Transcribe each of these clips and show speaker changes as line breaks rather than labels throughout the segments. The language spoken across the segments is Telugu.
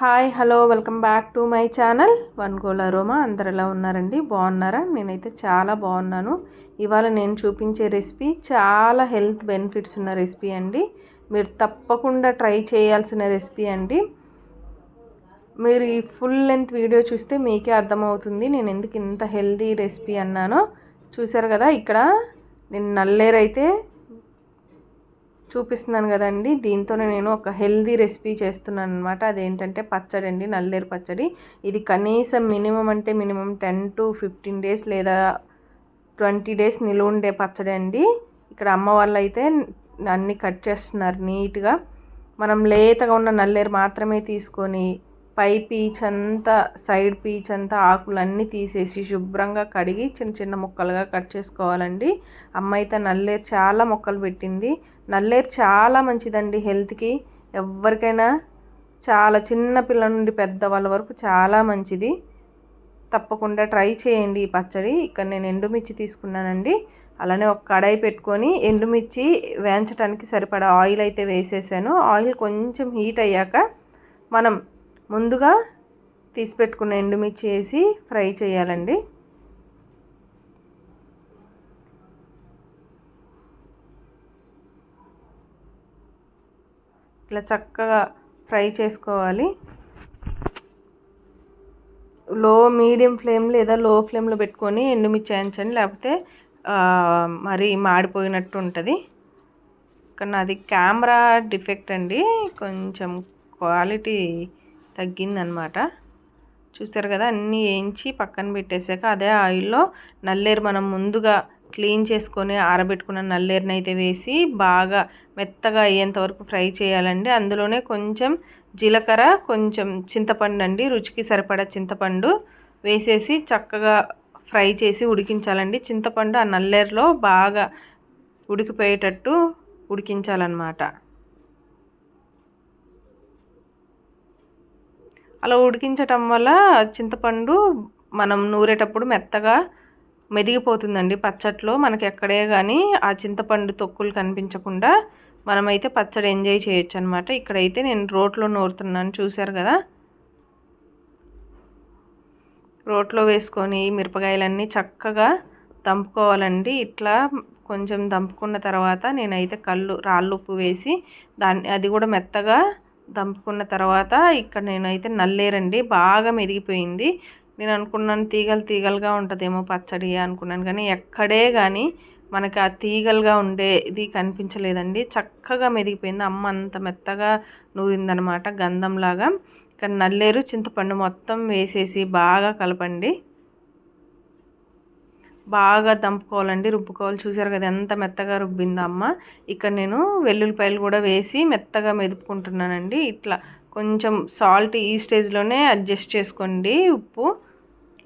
Hi hello welcome back to my channel. One goal aroma. అందరు ఎలా ఉన్నారండి? బాగున్నారా? నేనైతే చాలా బాగున్నాను. ఇవాళ నేను చూపించే రెసిపీ చాలా హెల్త్ బెనిఫిట్స్ ఉన్న రెసిపీ అండి. మీరు తప్పకుండా ట్రై చేయాల్సిన రెసిపీ అండి. మీరు ఈ ఫుల్ లెంత్ వీడియో చూస్తే మీకే అర్థమవుతుంది. నేను ఎందుకు ఇంత హెల్తీ రెసిపీ అన్నానో. చూసారు కదా ఇక్కడ నేను నల్లేరైతే చూపిస్తున్నాను కదండి. దీంతోనే నేను ఒక హెల్దీ రెసిపీ చేస్తున్నాను అనమాట అదేంటంటే పచ్చడి అండి నల్లేరు పచ్చడి. ఇది కనీసం మినిమం అంటే minimum ten to fifteen days లేదా ట్వంటీ డేస్ నిలువ ఉండే పచ్చడి అండి. ఇక్కడ అమ్మ వాళ్ళు అయితే అన్నీ కట్ చేస్తున్నారు నీట్గా. మనం లేతగా ఉన్న నల్లేరు మాత్రమే తీసుకొని పై పీచ్ అంతా సైడ్ పీచ్ అంతా ఆకులన్నీ తీసేసి శుభ్రంగా కడిగి చిన్న చిన్న ముక్కలుగా కట్ చేసుకోవాలండి. అమ్మ అయితే నల్లేరు చాలా మొక్కలు పెట్టింది. నల్లేరు చాలా మంచిదండి హెల్త్కి. ఎవరికైనా చాలా చిన్న పిల్లల నుండి పెద్దవాళ్ళ వరకు చాలా మంచిది. తప్పకుండా ట్రై చేయండి ఈ పచ్చడి. ఇక్కడ నేను ఎండుమిర్చి తీసుకున్నానండి. అలానే ఒక కడాయి పెట్టుకొని ఎండుమిర్చి వేయించడానికి సరిపడా ఆయిల్ అయితే వేసేసాను. ఆయిల్ కొంచెం హీట్ అయ్యాక మనం ముందుగా తీసి పెట్టుకున్న ఎండుమిర్చి వేసి ఫ్రై చేయాలండి. ఇట్లా చక్కగా ఫ్రై చేసుకోవాలి. లో మీడియం ఫ్లేమ్ లేదా లో ఫ్లేమ్లో పెట్టుకొని ఎండుమిర్చి వేయించండి లేకపోతే మరి మాడిపోయినట్టు ఉంటుంది. కానీ అది కెమెరా డిఫెక్ట్ అండి. కొంచెం క్వాలిటీ తగ్గిందనమాట. చూసారు కదా అన్నీ వేయించి పక్కన పెట్టేశాక అదే ఆయిల్లో నల్లేరు మనం ముందుగా క్లీన్ చేసుకొని ఆరబెట్టుకున్న నల్లేరుని అయితే వేసి బాగా మెత్తగా అయ్యేంత వరకు ఫ్రై చేయాలండి. అందులోనే కొంచెం జీలకర్ర కొంచెం చింతపండు అండి రుచికి సరిపడా చింతపండు వేసేసి చక్కగా ఫ్రై చేసి ఉడికించాలండి. చింతపండు ఆ నల్లేరులో బాగా ఉడికిపోయేటట్టు ఉడికించాలన్నమాట. అలా ఉడికించటం వల్ల చింతపండు మనం నూరేటప్పుడు మెత్తగా మెదిగిపోతుందండి పచ్చట్లో. మనకి ఎక్కడే కానీ ఆ చింతపండు తొక్కులు కనిపించకుండా మనమైతే పచ్చడి ఎంజాయ్ చేయొచ్చు అనమాట ఇక్కడైతే నేను రోట్లో నూరుతున్నాను చూశారు కదా? రోట్లో వేసుకొని మిరపకాయలన్నీ చక్కగా దంపుకోవాలండి. ఇట్లా కొంచెం దంపుకున్న తర్వాత నేనైతే కళ్ళు రాళ్ళు ఉప్పు వేసి దాన్ని అది కూడా మెత్తగా దంపుకున్న తర్వాత ఇక్కడ నేనైతే నల్లేరండి బాగా మెదిగిపోయింది. నేను అనుకున్నాను తీగలు తీగలుగా ఉంటుందేమో పచ్చడి అనుకున్నాను కానీ ఎక్కడే కానీ మనకి ఆ తీగలుగా ఉండేది కనిపించలేదండి. చక్కగా మెదిగిపోయింది అమ్మ అంత మెత్తగా నూరిందనమాట గంధంలాగా. ఇక్కడ నల్లేరు చింతపండు మొత్తం వేసేసి బాగా కలపండి. బాగా దంపుకోవాలండి రుబ్బుకోవాలి. చూసారు కదా ఎంత మెత్తగా రుబ్బిందో అమ్మ. ఇక్కడ నేను వెల్లుల్లిపాయలు కూడా వేసి మెత్తగా మెదుపుకుంటున్నానండి. ఇట్లా కొంచెం సాల్ట్ ఈ స్టేజ్లోనే అడ్జస్ట్ చేసుకోండి ఉప్పు.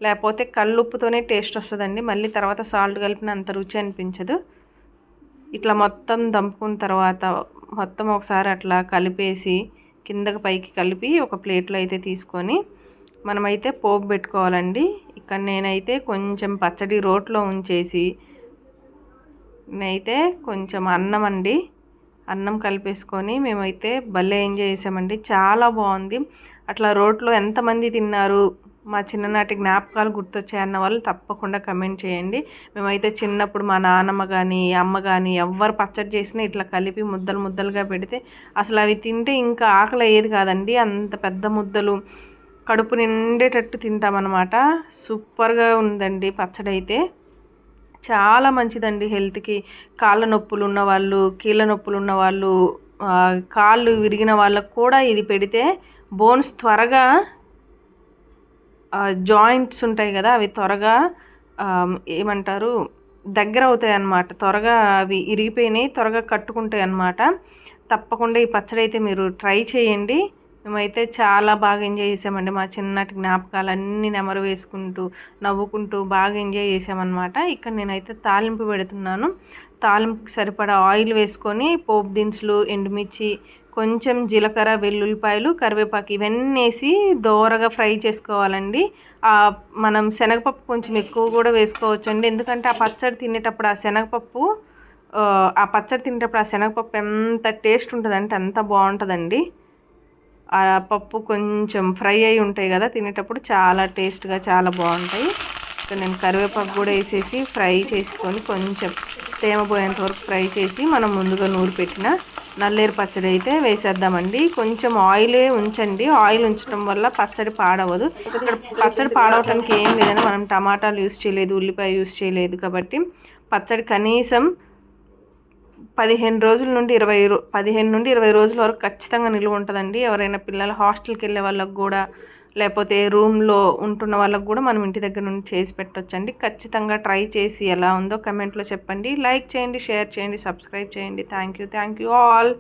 లేకపోతే కళ్ళు ఉప్పుతోనే టేస్ట్ వస్తుందండి. మళ్ళీ తర్వాత సాల్ట్ కలిపిన అంత రుచి అనిపించదు. ఇట్లా మొత్తం దంపుకున్న తర్వాత మొత్తం ఒకసారి అట్లా కలిపేసి కిందకి పైకి కలిపి ఒక ప్లేట్లో అయితే తీసుకొని మనమైతే పోపు పెట్టుకోవాలండి. కానీ నేనైతే కొంచెం పచ్చడి రోట్లో ఉంచేసి నేనైతే కొంచెం అన్నం అండి అన్నం కలిపేసుకొని మేమైతే భలే ఎంజాయ్ చేసామండి. చాలా బాగుంది. అట్లా రోట్లో ఎంతమంది తిన్నారు మా చిన్ననాటి జ్ఞాపకాలు గుర్తొచ్చాయన్న వాళ్ళు తప్పకుండా కమెంట్ చేయండి. మేమైతే చిన్నప్పుడు మా నాన్నమ్మ కానీ అమ్మ కానీ ఎవ్వరు పచ్చడి చేసినా ఇట్లా కలిపి ముద్దలు ముద్దలుగా పెడితే అసలు అవి తింటే ఇంకా ఆకలి అయ్యేది కాదండి. అంత పెద్ద ముద్దలు కడుపు నిండేటట్టు తింటామన్నమాట. సూపర్గా ఉందండి పచ్చడి అయితే చాలా మంచిదండి హెల్త్కి. కాళ్ళ నొప్పులు ఉన్నవాళ్ళు కీళ్ళ నొప్పులు ఉన్నవాళ్ళు కాళ్ళు విరిగిన వాళ్ళకు కూడా ఇది పెడితే బోన్స్ త్వరగా జాయింట్స్ ఉంటాయి కదా అవి త్వరగా ఏమంటారు దగ్గర అవుతాయి అన్నమాట త్వరగా అవి ఇరిగిపోయినాయి త్వరగా కట్టుకుంటాయి అన్నమాట తప్పకుండా ఈ పచ్చడి అయితే మీరు ట్రై చేయండి. మేమైతే చాలా బాగా ఎంజాయ్ చేసామండి. మా చిన్నటి జ్ఞాపకాలు అన్నీ నెమరు వేసుకుంటూ నవ్వుకుంటూ బాగా ఎంజాయ్ చేసామన్నమాట. ఇక్కడ నేనైతే తాలింపు పెడుతున్నాను. తాలింపుకి సరిపడా ఆయిల్ వేసుకొని పోపు దినుసులు ఎండుమిర్చి కొంచెం జీలకర్ర వెల్లుల్లిపాయలు కరివేపాకు ఇవన్నీ వేసి దోరగా ఫ్రై చేసుకోవాలండి. మనం శనగపప్పు కొంచెం ఎక్కువ కూడా వేసుకోవచ్చండి. ఎందుకంటే ఆ పచ్చడి తినేటప్పుడు ఆ శనగపప్పు ఆ పచ్చడి తినేటప్పుడు ఆ శనగపప్పు ఎంత టేస్ట్ ఉంటుందంటే అంత బాగుంటుందండి. ఆ పప్పు కొంచెం ఫ్రై అయి ఉంటాయి కదా తినేటప్పుడు చాలా టేస్ట్గా చాలా బాగుంటాయి. నేను కరివేపాకు కూడా వేసేసి ఫ్రై చేసుకొని కొంచెం తేమ పోయేంత వరకు ఫ్రై చేసి మనం ముందుగా నూరు పెట్టిన నల్లేరు పచ్చడి అయితే వేసేద్దామండి. కొంచెం ఆయిలే ఉంచండి. ఆయిల్ ఉంచడం వల్ల పచ్చడి పాడవదు. ఇక్కడ పచ్చడి పాడవటానికి ఏం లేదని మనం టమాటాలు యూస్ చేయలేదు ఉల్లిపాయ యూస్ చేయలేదు కాబట్టి పచ్చడి కనీసం పదిహేను రోజుల నుండి ఇరవై పదిహేను నుండి ఇరవై రోజుల వరకు ఖచ్చితంగా నిలువ ఉంటుందండి. ఎవరైనా పిల్లలు హాస్టల్కి వెళ్ళే వాళ్ళకు కూడా లేకపోతే రూమ్లో ఉంటున్న వాళ్ళకు కూడా మనం ఇంటి దగ్గర నుండి చేసి పెట్టొచ్చండి. ఖచ్చితంగా ట్రై చేసి ఎలా ఉందో కమెంట్లో చెప్పండి. లైక్ చేయండి షేర్ చేయండి సబ్స్క్రైబ్ చేయండి. Thank you thank you all.